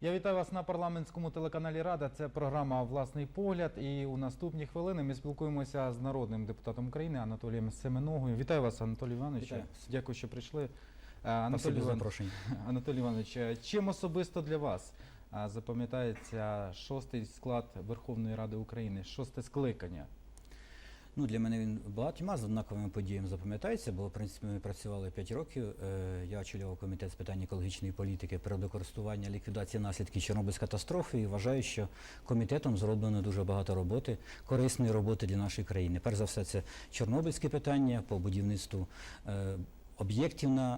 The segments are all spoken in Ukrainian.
Я вітаю вас на парламентському телеканалі Рада. Це програма Власний погляд. І у наступні хвилини ми спілкуємося з народним депутатом України Анатолієм Семеногою. Вітаю вас, Анатолій Іванович. Вітаю. Дякую, що прийшли. Е, Анатолій, за Іван... запрошення. Анатолій Іванович, е, чим особисто для вас е, запам'ятається шостий склад Верховної Ради України, шосте скликання? Ну, для мене він багатьма з однаковими подіями запам'ятається, бо в принципі ми працювали 5 років. Е, Я очолював комітет з питань екологічної політики, природокористування, ліквідації наслідків Чорнобильської катастрофи. І вважаю, що комітетом зроблено дуже багато роботи, корисної роботи для нашої країни. Перш за все, це чорнобильське питання по будівництву. Об'єктів на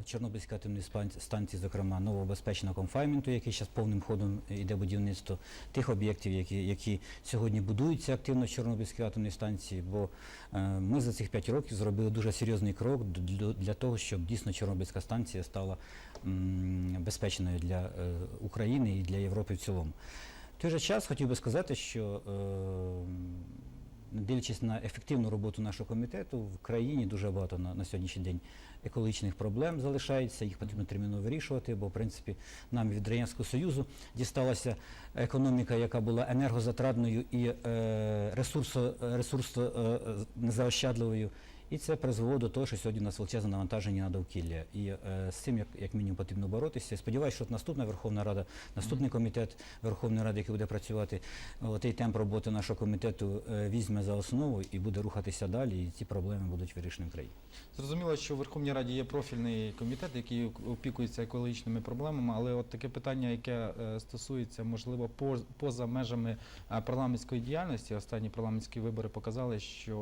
е, Чорнобильській атомній станції, зокрема новобезпечного конфайменту, який зараз повним ходом йде будівництво, тих об'єктів, які, які сьогодні будуються активно в Чорнобильській атомній станції. Бо е, ми за цих 5 років зробили дуже серйозний крок для того, щоб дійсно Чорнобильська станція стала м, безпечною для е, України і для Європи в цілому. В той же час хотів би сказати, що е, дивлячись на ефективну роботу нашого комітету, в країні дуже багато на, на сьогоднішній день екологічних проблем залишається, їх потрібно терміново вирішувати, бо в принципі нам від Радянського Союзу дісталася економіка, яка була енергозатратною і е, ресурсо, ресурсо е, незаощадливою. І це призвело до того, що сьогодні у нас величезне навантаження на довкілля. І е, з цим як, як мінімум потрібно боротися. Сподіваюся, що наступна Верховна Рада, наступний комітет Верховної Ради, який буде працювати, отей темп роботи нашого комітету е, візьме за основу і буде рухатися далі, і ці проблеми будуть вирішені в країні. Зрозуміло, що в Верховній Раді є профільний комітет, який опікується екологічними проблемами, але от таке питання, яке е, стосується, можливо, поз- поза межами е, парламентської діяльності. Останні парламентські вибори показали, що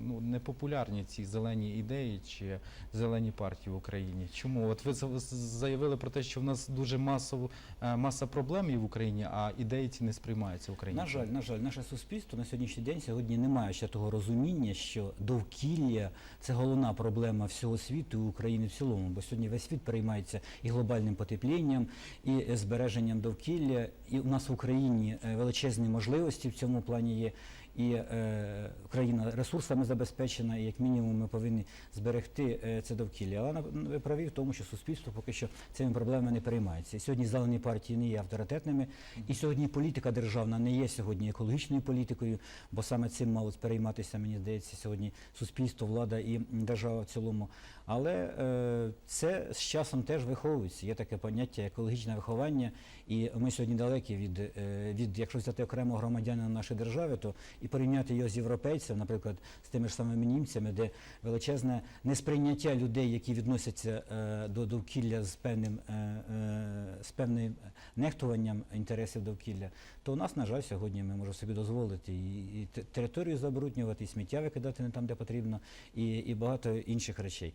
ну непопулярні ці зелені ідеї чи зелені партії в Україні. Чому? От ви заявили про те, що в нас дуже масово е, маса проблем є в Україні, а ідеї ці не сприймаються в Україні. На жаль, на жаль, наше суспільство на сьогоднішній день сьогодні не має ще того розуміння, що довкілля це головна проблема всього світу і України в цілому. Бо сьогодні весь світ переймається і глобальним потеплінням, і збереженням довкілля. І у нас в Україні е, величезні можливості в цьому плані є. І е, країна ресурсами забезпечена, і як мінімум ми повинні зберегти е, це довкілля. Але ви праві в тому, що суспільство поки що цими проблемами не переймається. Сьогодні зелені партії не є авторитетними, і сьогодні політика державна не є сьогодні екологічною політикою, бо саме цим мало перейматися, мені здається, сьогодні суспільство, влада і держава в цілому. Але е, це з часом теж виховується. Є таке поняття екологічне виховання, і ми сьогодні далекі від, е, від якщо взяти окремо громадянина нашої держави, то і порівняти його з європейцем, наприклад, з тими ж самими німцями, де величезне несприйняття людей, які відносяться е, до довкілля з певним з певним нехтуванням інтересів довкілля, то у нас, на жаль, сьогодні ми можемо собі дозволити і, і те- територію забруднювати, і сміття викидати не там, де потрібно, і, і багато інших речей.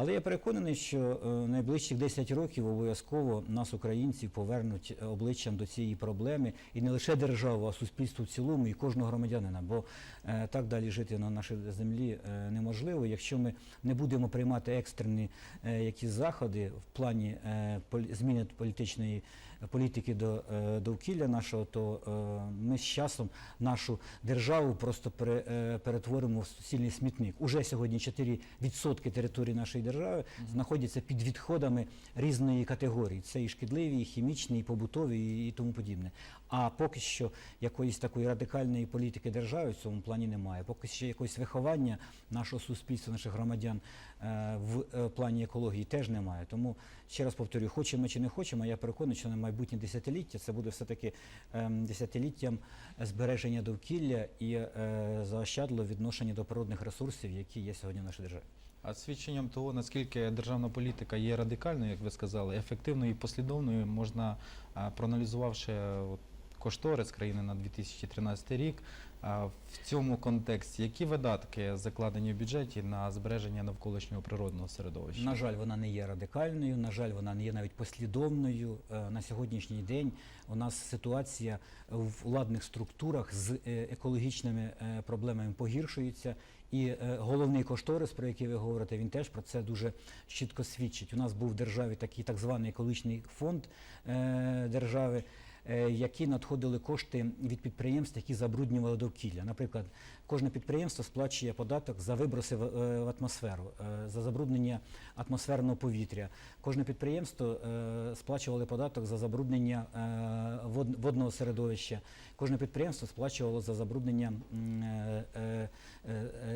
Але я переконаний, що е, найближчих 10 років обов'язково нас, українців, повернуть е, обличчям до цієї проблеми і не лише державу, а суспільство в цілому і кожного громадянина. Бо е, так далі жити на нашій землі неможливо. Якщо ми не будемо приймати екстрені якісь заходи в плані зміни політичної політики до е, довкілля нашого, то е, ми з часом нашу державу просто е, перетворимо в суцільний смітник. Уже сьогодні 4% території нашої держави знаходяться під відходами різної категорії. Це і шкідливі, і хімічні, і побутові, і тому подібне. А поки що якоїсь такої радикальної політики держави в цьому плані немає. Поки що якогось виховання нашого суспільства, наших громадян е, в е, плані екології теж немає. Тому ще раз повторюю, хочемо чи не хочемо, я переконаний, що на майбутнє десятиліття це буде все-таки ем, десятиліттям збереження довкілля і е, заощадливого відношення до природних ресурсів, які є сьогодні в нашій державі. А свідченням того, наскільки державна політика є радикальною, як ви сказали, ефективною і послідовною, можна, проаналізувавши от, кошторис країни на 2013 рік, в цьому контексті які видатки закладені в бюджеті на збереження навколишнього природного середовища? На жаль, вона не є радикальною, на жаль, вона не є навіть послідовною. Е, На сьогоднішній день у нас ситуація в владних структурах з е, екологічними е, проблемами погіршується. І головний кошторис, про який ви говорите, він теж про це дуже чітко свідчить. У нас був в державі такий так званий екологічний фонд держави. Е, які надходили кошти від підприємств, які забруднювали довкілля. Наприклад, кожне підприємство сплачує податок за виброси в, е, атмосферу, е, за забруднення атмосферного повітря. Кожне підприємство сплачувало податок за забруднення водного середовища. Кожне підприємство сплачувало за забруднення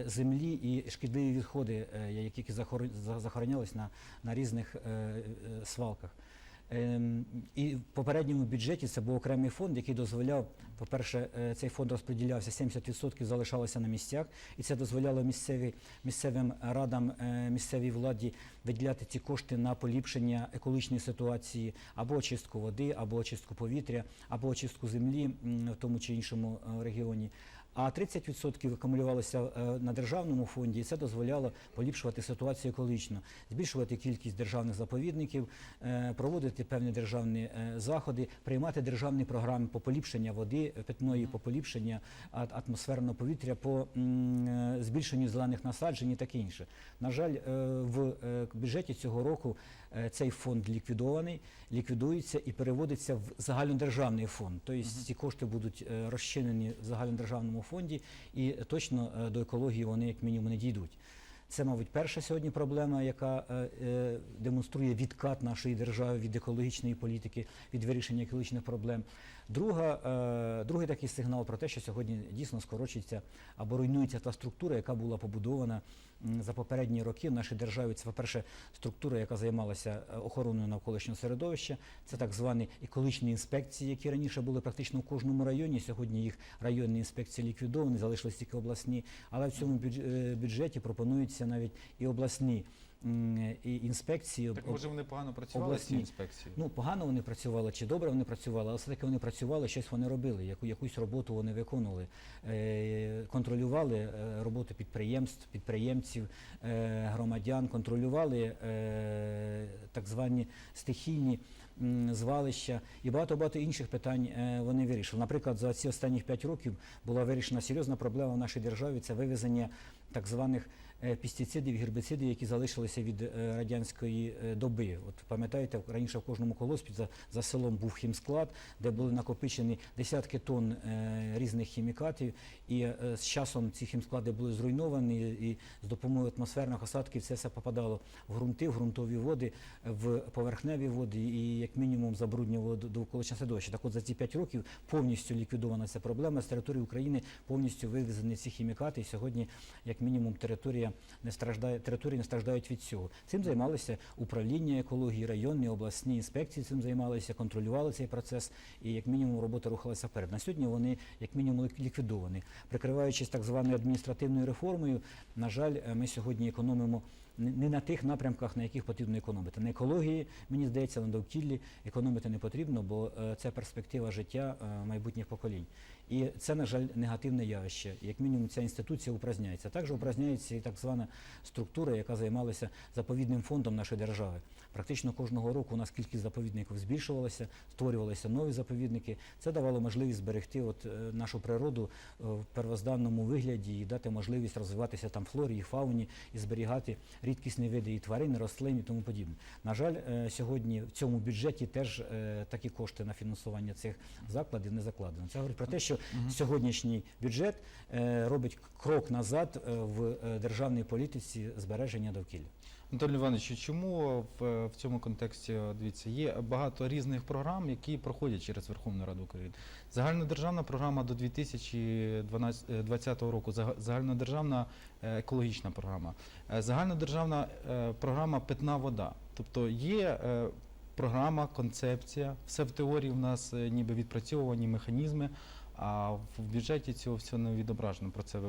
землі і шкідливі відходи, які захор- захоронялись на, різних свалках. Ем, І в попередньому бюджеті це був окремий фонд, який дозволяв, по-перше, е, цей фонд розподілявся, 70% залишалося на місцях, і це дозволяло місцеві, місцевим радам, е, місцевій владі виділяти ці кошти на поліпшення екологічної ситуації або очистку води, або очистку повітря, або очистку землі в тому чи іншому е, регіоні. А 30% акумулювалося е, на державному фонді, і це дозволяло поліпшувати ситуацію екологічно, збільшувати кількість державних заповідників, е, проводити певні державні е, заходи, приймати державні програми по поліпшення води питної, по поліпшення а- атмосферного повітря, по збільшенню зелених насаджень і таке інше. На жаль, в бюджеті цього року цей фонд ліквідований, ліквідується і переводиться в загальнодержавний фонд. Тобто ці кошти будуть е, розчинені в загальнодержавному фонді, і точно е, до екології вони як мінімум не дійдуть. Це, мабуть, перша сьогодні проблема, яка е, е, демонструє відкат нашої держави від екологічної політики, від вирішення екологічних проблем. Друга, е, другий такий сигнал про те, що сьогодні дійсно скорочується або руйнується та структура, яка була побудована за попередні роки в нашій державі. Це, по-перше, структура, яка займалася е, охороною навколишнього середовища. Це так звані екологічні інспекції, які раніше були практично в кожному районі. Сьогодні їх районні інспекції ліквідовані, залишились тільки обласні. Але в цьому е, бюджеті пропонуються навіть і обласні інспекції. Так може вони погано працювали ці обласні. інспекції? Ну, погано вони працювали чи добре вони працювали, але все-таки вони працювали, щось вони робили, яку, якусь роботу вони виконували, е, контролювали е, роботу підприємств, підприємців, е, громадян, контролювали е, так звані стихійні звалища і багато-багато інших питань е, вони вирішили. Наприклад, за ці останні 5 років була вирішена серйозна проблема в нашій державі це вивезення так званих е, пестицидів, гербіцидів, які залишилися від е, радянської е, доби. От пам'ятаєте, раніше в кожному колоспі за, за селом був хімсклад, де були накопичені десятки тонн е, різних хімікатів, і е, з часом ці хімсклади були зруйновані, і з допомогою атмосферних осадків це все попадало в ґрунти, в ґрунтові води, в поверхневі води і як мінімум забруднювало до- довколишнє середовище. Так от за ці 5 років повністю ліквідована ця проблема. З території України повністю вивезені ці хімікати, і сьогодні, як мінімум, територія не страждає, території не страждають від цього. Цим займалися управління екології, районні, обласні інспекції цим займалися, контролювали цей процес, і як мінімум робота рухалася вперед. На сьогодні вони як мінімум лік- ліквідовані. Прикриваючись так званою адміністративною реформою, на жаль, е, ми сьогодні економимо не на тих напрямках, на яких потрібно економити. На екології, мені здається, на довкіллі економити не потрібно, бо е, це перспектива життя е, майбутніх поколінь. І це, на жаль, негативне явище. Як мінімум, ця інституція упраздняється. Також упраздняється і так звана структура, яка займалася заповідним фондом нашої держави. Практично кожного року у нас кількість заповідників збільшувалася, створювалися нові заповідники. Це давало можливість зберегти от, е, нашу природу в первозданному вигляді і дати можливість розвиватися там флорі і фауні і зберігати рідкісні види і тварин, і рослин і тому подібне. На жаль, е, сьогодні в цьому бюджеті теж е, такі кошти на фінансування цих закладів не закладено. Це говорить про те, що сьогоднішній бюджет е, робить крок назад в державній політиці збереження довкілля. Анатолій Іванович, чому в, в цьому контексті дивіться є багато різних програм, які проходять через Верховну Раду України? Загальнодержавна програма до 2020 року, зага- загальнодержавна е, екологічна програма, е, загальнодержавна е, програма питна вода. Тобто є е, програма, концепція, все в теорії в нас е, ніби відпрацьовані механізми. А в бюджеті цього всього не відображено. Про це ви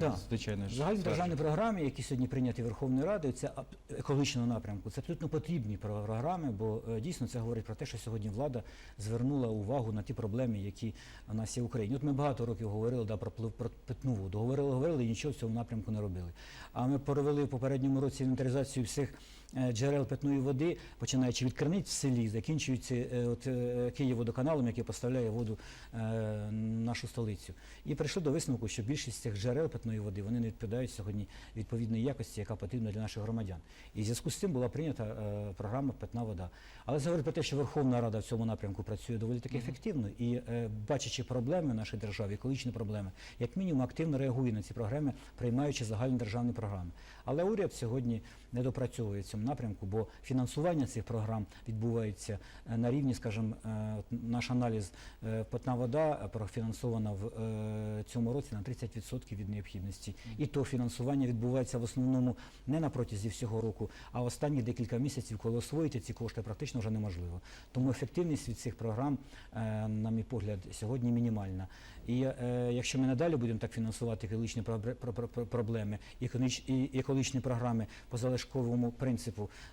Так. звичайно ж Загальні державні програми, які сьогодні прийняті Верховною Радою, це екологічного напрямку. Це абсолютно потрібні про- програми, бо е, дійсно це говорить про те, що сьогодні влада звернула увагу на ті проблеми, які у нас є в Україні. От ми багато років говорили да, про, про питну воду. Говорили, говорили і нічого в цьому напрямку не робили. А ми провели в попередньому році інвентаризацію всіх джерел питної води, починаючи від криниць в селі, закінчуючи е, от, е, Київводоканалом, який поставляє воду е, на нашу столицю. І прийшли до висновку, що більшість цих джерел питної води вони не відповідають сьогодні відповідної якості, яка потрібна для наших громадян. І в зв'язку з цим була прийнята е, програма Питна вода. Але це говорить про те, що Верховна Рада в цьому напрямку працює доволі таки ефективно і, е, бачачи проблеми в нашій державі, екологічні проблеми, як мінімум активно реагує на ці програми, приймаючи загальні державні програми. Але уряд сьогодні не допрацьовує в цьому напрямку, бо фінансування цих програм відбувається е, на рівні, скажімо, е, наш аналіз е, питна вода профінансована в цьому році на 30% від необхідності. І то фінансування відбувається в основному не на протязі всього року, а останні декілька місяців, коли освоїти ці кошти, практично вже неможливо. Тому ефективність від цих програм, на мій погляд, сьогодні мінімальна. І якщо ми надалі будемо так фінансувати екологічні проблеми екологічні програми по залишковому принципу,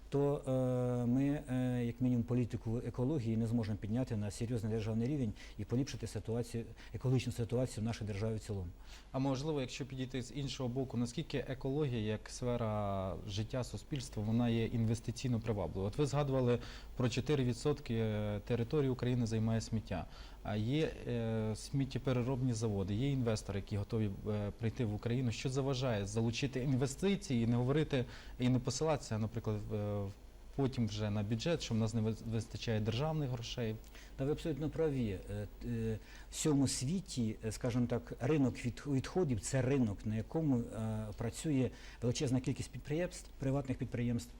то е, ми, е, як мінімум, політику екології не зможемо підняти на серйозний державний рівень і поліпшити ситуацію, екологічну ситуацію в нашій державі в цілому. А можливо, якщо підійти з іншого боку, наскільки екологія як сфера життя суспільства, вона є інвестиційно привабливою? От ви згадували про 4% території України займає сміття. А є е, сміттєпереробні заводи, є інвестори, які готові е, прийти в Україну. Що заважає залучити інвестиції і не говорити і не посилатися, наприклад, в- потім вже на бюджет, що в нас не вистачає державних грошей. Та ви абсолютно праві. Е, е, В цьому світі, е, скажімо так, ринок відходів це ринок, на якому е, працює величезна кількість підприємств, приватних підприємств.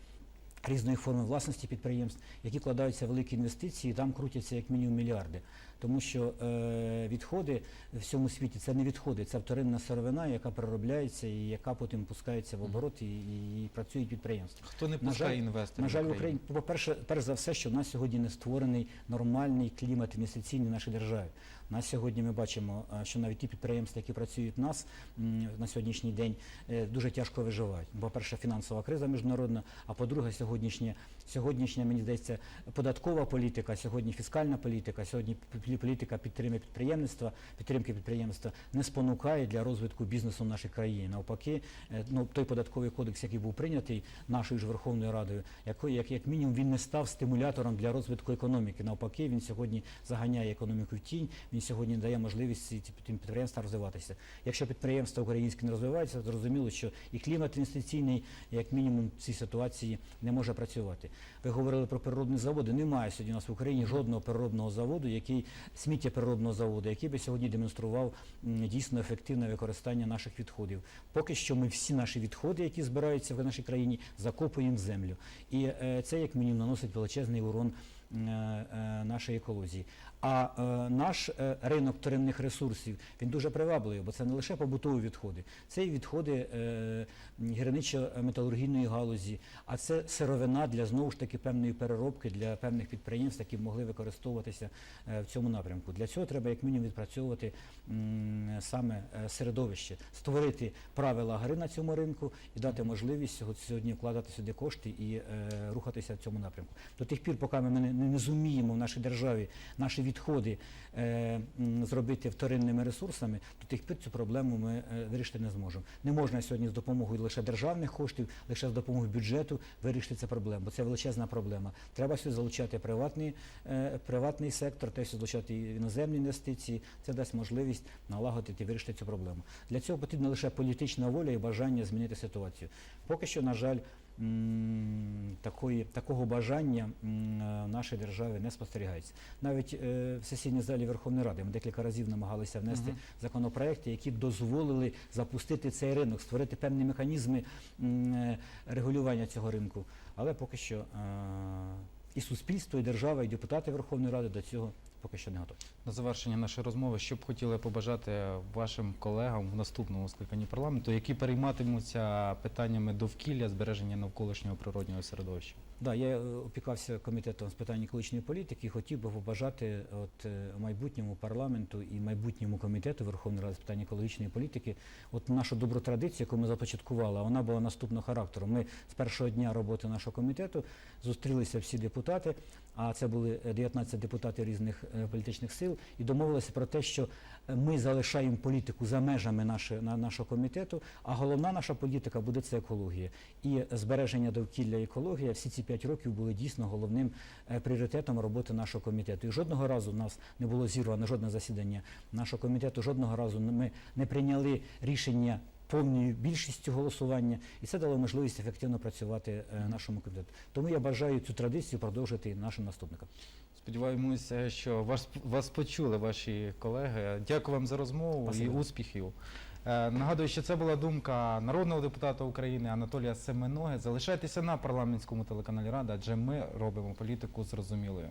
Різної форми власності підприємств, які вкладаються в великі інвестиції, і там крутяться як мінімум мільярди. Тому що е, відходи в цьому світі це не відходи, це вторинна сировина, яка переробляється і яка потім пускається в оборот і, і, і працюють підприємства. Хто не пускає інвесторів? На жаль, в? Україні, по-перше, перш за все, що в нас сьогодні не створений нормальний клімат інвестиційний в нашій державі. У нас сьогодні ми бачимо, е, що навіть ті підприємства, які працюють в нас на сьогоднішній день, е, дуже тяжко виживають. По-перше, фінансова криза міжнародна, а по-друге, сьогоднішня, сьогоднішня, мені здається, податкова політика, сьогодні фіскальна політика, сьогодні політика підтримки підприємництва, підтримки підприємства не спонукає для розвитку бізнесу в нашій країні. Навпаки, е, ну, той податковий кодекс, який був прийнятий нашою ж Верховною Радою, який, як, як мінімум він не став стимулятором для розвитку економіки. Навпаки, він сьогодні заганяє економіку в тінь, він сьогодні дає можливість тим підприємствам розвиватися. Якщо підприємства українські не розвиваються, зрозуміло, що і клімат інвестиційний, як мінімум, в цій ситуації не може працювати. Ви говорили про переробні заводи. Немає сьогодні у нас в Україні жодного переробного заводу, який сміттєпереробного заводу, який би сьогодні демонстрував дійсно ефективне використання наших відходів. Поки що ми всі наші відходи, які збираються в нашій країні, закопуємо землю. І е, це як мінімум наносить величезний урон е, е, екології. А е, наш е, ринок вторинних ресурсів він дуже привабливий, бо це не лише побутові відходи, це і відходи е, гірничо-металургійної галузі, а це сировина для знову ж таки певної переробки для певних підприємств, які б могли використовуватися е, в цьому напрямку. Для цього треба як мінімум відпрацьовувати м, саме е, середовище, створити правила гри на цьому ринку і дати можливість сього- сьогодні вкладати сюди кошти і е, рухатися в цьому напрямку. До тих пір, поки ми не, не зуміємо в нашій державі наші відходи е, зробити вторинними ресурсами, до тих пір цю проблему ми е, вирішити не зможемо. Не можна сьогодні з допомогою лише державних коштів, лише з допомогою бюджету вирішити цю проблему, бо це величезна проблема. Треба сюди залучати приватний, е, приватний сектор, треба сюди залучати іноземні інвестиції. Це дасть можливість налагодити і вирішити цю проблему. Для цього потрібна лише політична воля і бажання змінити ситуацію. Поки що, на жаль, такої, такого бажання е, нашій державі не спостерігається. Навіть е, в сесійній залі Верховної Ради ми декілька разів намагалися внести Мгм. законопроекти, які дозволили запустити цей ринок, створити певні механізми е, регулювання цього ринку. Але поки що е, і суспільство, і держава, і депутати Верховної Ради до цього поки що не готові. На завершення нашої розмови, що б хотіли побажати вашим колегам в наступному скликанні парламенту, які перейматимуться питаннями довкілля, збереження навколишнього природнього середовища? Да, я е, опікався комітетом з питань екологічної політики і хотів би побажати от е, майбутньому парламенту і майбутньому комітету Верховної Ради з питань екологічної політики, от нашу добру традицію, яку ми започаткували, вона була наступного характеру. Ми з першого дня роботи нашого комітету зустрілися всі депутати, а це були е, 19 депутатів різних е, політичних сил, і домовилися про те, що ми залишаємо політику за межами нашого комітету, а головна наша політика буде це екологія. І збереження довкілля екологія всі ці п'ять років були дійсно головним е, пріоритетом роботи нашого комітету. І жодного разу у нас не було зірвано жодне засідання нашого комітету, жодного разу ми не прийняли рішення повною більшістю голосування, і це дало можливість ефективно працювати е, нашому комітету. Тому я бажаю цю традицію продовжити і нашим наступникам. Сподіваємося, що вас, вас почули ваші колеги. Дякую вам за розмову Спасибо. і успіхів. Е, Нагадую, що це була думка народного депутата України Анатолія Семеноги. Залишайтеся на парламентському телеканалі Рада, адже ми робимо політику зрозумілою.